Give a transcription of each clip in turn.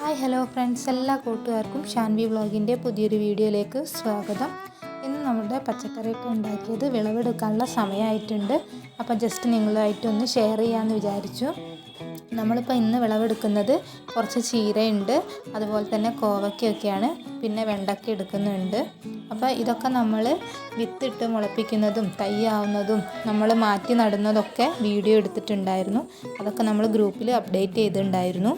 Hi hello friends എല്ലാ കൂട്ടുകാർക്കും ഷാൻവി വ്ളോഗിന്റെ പുതിയൊരു വീഡിയോയിലേക്ക് സ്വാഗതം. ഇന്ന് നമ്മുടെ പച്ചക്കറിയൊക്കെ ഉണ്ടാക്കിയത് വിളവെടുക്കാനുള്ള സമയമായിട്ടുണ്ട്. അപ്പോൾ ജസ്റ്റ് നിങ്ങളുമായിട്ടൊന്ന് ഷെയർ ചെയ്യാമെന്ന് വിചാരിച്ചു. നമ്മളിപ്പോൾ ഇന്ന് വിളവെടുക്കുന്നത് കുറച്ച് ചീരയുണ്ട് അതുപോലെ തന്നെ കോവയ്ക്കൊക്കെയാണ് പിന്നെ വെണ്ടയ്ക്ക എടുക്കുന്നുണ്ട്. അപ്പോൾ ഇതൊക്കെ നമ്മൾ വിത്തിട്ട് മുളപ്പിക്കുന്നതും തൈയാവുന്നതും നമ്മൾ മാറ്റി നടുന്നതൊക്കെ വീഡിയോ എടുത്തിട്ടുണ്ടായിരുന്നു. അതൊക്കെ നമ്മൾ ഗ്രൂപ്പിൽ അപ്ഡേറ്റ് ചെയ്തിട്ടുണ്ടായിരുന്നു.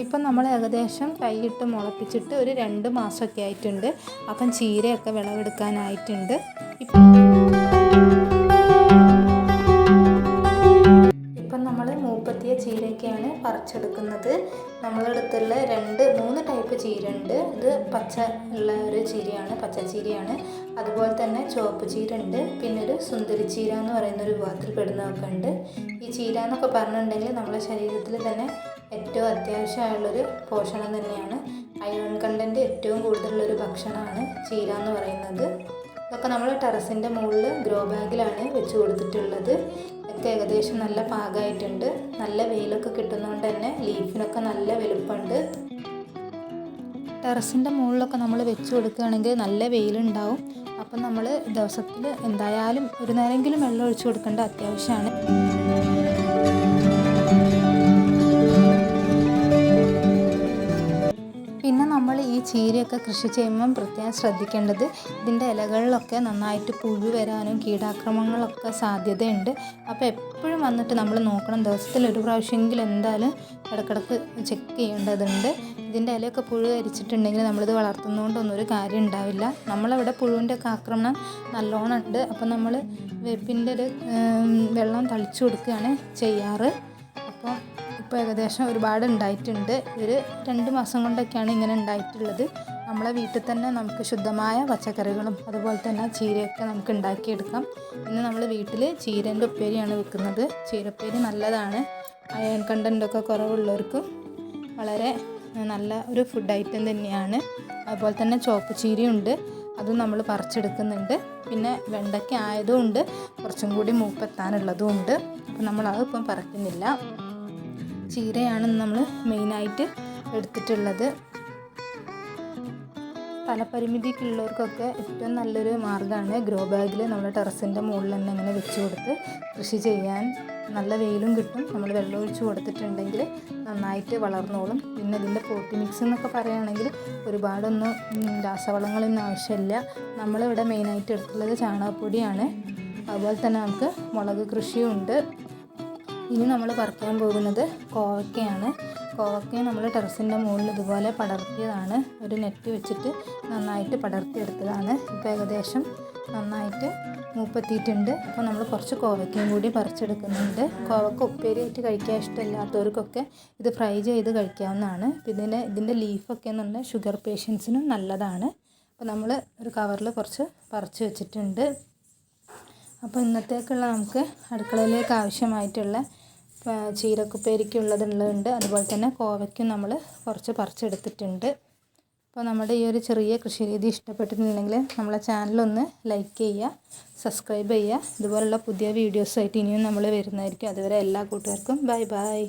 ഇപ്പം നമ്മൾ ഏകദേശം കൈയിട്ട് മുളപ്പിച്ചിട്ട് ഒരു രണ്ട് മാസമൊക്കെ ആയിട്ടുണ്ട്. അപ്പം ചീരയൊക്കെ വിളവെടുക്കാനായിട്ടുണ്ട്. ഇപ്പം മൂപ്പത്തിയ ചീരയൊക്കെയാണ് പറിച്ചെടുക്കുന്നത്. നമ്മളെടുത്തുള്ള രണ്ട് മൂന്ന് ടൈപ്പ് ചീര ഉണ്ട് ഇത് പച്ച ഉള്ള ഒരു ചീരയാണ് പച്ച ചീരയാണ്. അതുപോലെ തന്നെ ചുവപ്പ് ചീര ഉണ്ട് പിന്നെ ഒരു സുന്ദരി ചീര എന്ന് പറയുന്ന ഒരു വിഭാഗത്തിൽ പെടുന്നതൊക്കെ ഉണ്ട്. ഈ ചീര എന്നൊക്കെ പറഞ്ഞിട്ടുണ്ടെങ്കിൽ നമ്മുടെ ശരീരത്തിൽ തന്നെ ഏറ്റവും അത്യാവശ്യമായുള്ളൊരു പോഷണം തന്നെയാണ്. അയൺ കണ്ടന്റ് ഏറ്റവും കൂടുതലുള്ളൊരു ഭക്ഷണമാണ് ചീര എന്ന് പറയുന്നത്. ഇതൊക്കെ നമ്മൾ ടെറസിന്റെ മുകളിൽ ഗ്രോ ബാഗിലാണ് വെച്ച് കൊടുത്തിട്ടുള്ളത്. ഒക്കെ ഏകദേശം നല്ല പാകമായിട്ടുണ്ട് നല്ല വെയിലൊക്കെ കിട്ടുന്നതുകൊണ്ട് തന്നെ ലീഫിനൊക്കെ നല്ല വലുപ്പമുണ്ട് ടെറസിന്റെ മുകളിലൊക്കെ നമ്മൾ വെച്ച് കൊടുക്കുകയാണെങ്കിൽ നല്ല വെയിലുണ്ടാവും. അപ്പം നമ്മൾ ദിവസത്തിൽ എന്തായാലും ഒരു നേരമെങ്കിലും വെള്ളം ഒഴിച്ചു കൊടുക്കേണ്ട അത്യാവശ്യമാണ്. ചീരയൊക്കെ കൃഷി ചെയ്യുമ്പം പ്രത്യേകം ശ്രദ്ധിക്കേണ്ടത് ഇതിന്റെ ഇലകളിലൊക്കെ നന്നായിട്ട് പുഴു വരാനും കീടാക്രമങ്ങളൊക്കെ സാധ്യതയുണ്ട്. അപ്പോൾ എപ്പോഴും വന്നിട്ട് നമ്മൾ നോക്കണം. ദിവസത്തിൽ ഒരു പ്രാവശ്യമെങ്കിലും എന്തായാലും ഇടക്കിടക്ക് ചെക്ക് ചെയ്യേണ്ടതുണ്ട്. ഇതിന്റെ ഇലയൊക്കെ പുഴു കരിച്ചിട്ടുണ്ടെങ്കിൽ നമ്മളിത് വളർത്തുന്നതുകൊണ്ടൊന്നും ഒരു കാര്യം ഉണ്ടാവില്ല. നമ്മളവിടെ പുഴുവിന്റെ ഒക്കെ ആക്രമണം നല്ലോണം ഉണ്ട്. അപ്പോൾ നമ്മൾ വേപ്പിന്റെ ഒരു വെള്ളം തളിച്ചു കൊടുക്കുകയാണ് ചെയ്യാറ്. അപ്പോൾ ഇപ്പോൾ ഏകദേശം ഒരുപാട് ഉണ്ടായിട്ടുണ്ട്. ഒരു രണ്ട് മാസം കൊണ്ടൊക്കെയാണ് ഇങ്ങനെ ഉണ്ടായിട്ടുള്ളത്. നമ്മളെ വീട്ടിൽ തന്നെ നമുക്ക് ശുദ്ധമായ പച്ചക്കറികളും അതുപോലെ തന്നെ ചീരയൊക്കെ നമുക്ക് ഉണ്ടാക്കിയെടുക്കാം. ഇന്ന് നമ്മൾ വീട്ടിൽ ചീരന്റെ ഉപ്പേരിയാണ് വെക്കുന്നത്. ചീരപ്പേരി നല്ലതാണ്. അയൺ കണ്ടന്റൊക്കെ കുറവുള്ളവർക്കും വളരെ നല്ല ഒരു ഫുഡ് ഐറ്റം തന്നെയാണ്. അതുപോലെ തന്നെ ചോപ്പ് ചീരയുണ്ട് അതും നമ്മൾ പറിച്ചെടുക്കുന്നുണ്ട്. പിന്നെ വെണ്ടയ്ക്ക ആയതുകൊണ്ട് കുറച്ചും കൂടി മൂപ്പെത്താനുള്ളതും ഉണ്ട്. അപ്പം നമ്മളത് ഇപ്പം പറിക്കുന്നില്ല. ചീരയാണ് നമ്മൾ മെയിനായിട്ട് എടുത്തിട്ടുള്ളത്. സ്ഥലപരിമിതിക്കുള്ളവർക്കൊക്കെ ഏറ്റവും നല്ലൊരു മാർഗമാണ് ഗ്രോ ബാഗിൽ നമ്മൾ ടെറസിന്റെ മുകളിൽ തന്നെ ഇങ്ങനെ വെച്ച് കൊടുത്ത് കൃഷി ചെയ്യാൻ. നല്ല വെയിലും കിട്ടും. നമ്മൾ വെള്ളം ഒഴിച്ച് കൊടുത്തിട്ടുണ്ടെങ്കിൽ നന്നായിട്ട് വളർന്നോളും. പിന്നെ ഇതിന്റെ പോട്ടി മിക്സ് എന്നൊക്കെ പറയുകയാണെങ്കിൽ ഒരുപാടൊന്നും രാസവളങ്ങളൊന്നും ആവശ്യമില്ല. നമ്മളിവിടെ മെയിനായിട്ട് എടുത്തുള്ളത് ചാണകപ്പൊടിയാണ്. അതുപോലെ തന്നെ നമുക്ക് മുളക് കൃഷിയുണ്ട്. ഇനി നമ്മൾ പറിക്കാൻ പോകുന്നത് കോവക്കയാണ് കോവക്കയെ നമ്മൾ ടെറസിന്റെ മുകളിൽ ഇതുപോലെ പടർത്തിയതാണ്. ഒരു നെറ്റ് വെച്ചിട്ട് നന്നായിട്ട് പടർത്തിയെടുത്തതാണ്. ഇപ്പോൾ ഏകദേശം നന്നായിട്ട് മൂപ്പത്തിയിട്ടുണ്ട്. അപ്പോൾ നമ്മൾ കുറച്ച് കോവയ്ക്കയും കൂടി പറിച്ചെടുക്കുന്നുണ്ട്. കോവക്ക ഉപ്പേരിയായിട്ട് കഴിക്കാൻ ഇഷ്ടമില്ലാത്തവർക്കൊക്കെ ഇത് ഫ്രൈ ചെയ്ത് കഴിക്കാവുന്നതാണ്. ഇതിന്റെ ഇതിന്റെ ലീഫൊക്കെ എന്ന് പറഞ്ഞാൽ ഷുഗർ പേഷ്യൻസിനും നല്ലതാണ്. അപ്പോൾ നമ്മൾ ഒരു കവറിൽ കുറച്ച് പറിച്ച് വെച്ചിട്ടുണ്ട്. അപ്പോൾ ഇന്നത്തേക്കുള്ള നമുക്ക് അടുക്കളയിലേക്ക് ആവശ്യമായിട്ടുള്ള ചീരക്കുപ്പേരിക്കുള്ളതുള്ളതുണ്ട്. അതുപോലെ തന്നെ കോവയ്ക്കും നമ്മൾ കുറച്ച് പറിച്ചെടുത്തിട്ടുണ്ട്. അപ്പോൾ നമ്മുടെ ഈ ഒരു ചെറിയ കൃഷി രീതി ഇഷ്ടപ്പെട്ടിട്ടുണ്ടെങ്കിൽ നമ്മളെ ചാനലൊന്ന് ലൈക്ക് ചെയ്യുക സബ്സ്ക്രൈബ് ചെയ്യുക. ഇതുപോലുള്ള പുതിയ വീഡിയോസായിട്ട് ഇനിയും നമ്മൾ വരുന്നതായിരിക്കും. അതുവരെ എല്ലാ കൂട്ടുകാർക്കും ബൈ ബൈ.